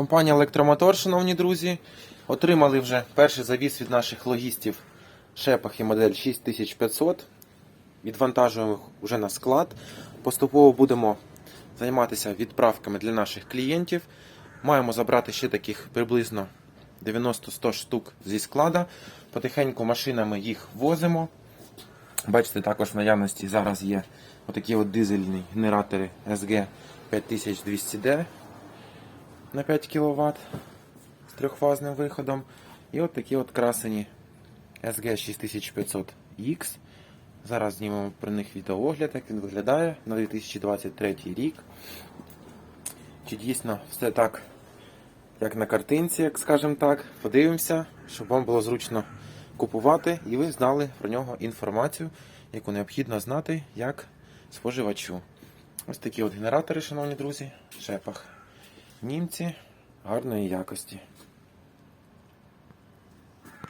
Компанія Електромотор, шановні друзі, отримали вже перший завіс від наших логістів Шепахи модель 6500. Відвантажуємо їх вже на склад. Поступово будемо займатися відправками для наших клієнтів. Маємо забрати ще таких приблизно 90-100 штук зі склада. Потихеньку машинами їх возимо. Бачите, також в наявності зараз є отакі от дизельні генератори SG 5200D на 5 кВт з трьохфазним виходом. І от такі от красені SG 6500X. Зараз знімемо про них відеоогляд, як він виглядає на 2023 рік. Чи дійсно все так, як на картинці, як скажемо так. Подивимося, щоб вам було зручно купувати і ви знали про нього інформацію, яку необхідно знати як споживачу. Ось такі от генератори, шановні друзі, шепах. Німці гарної якості.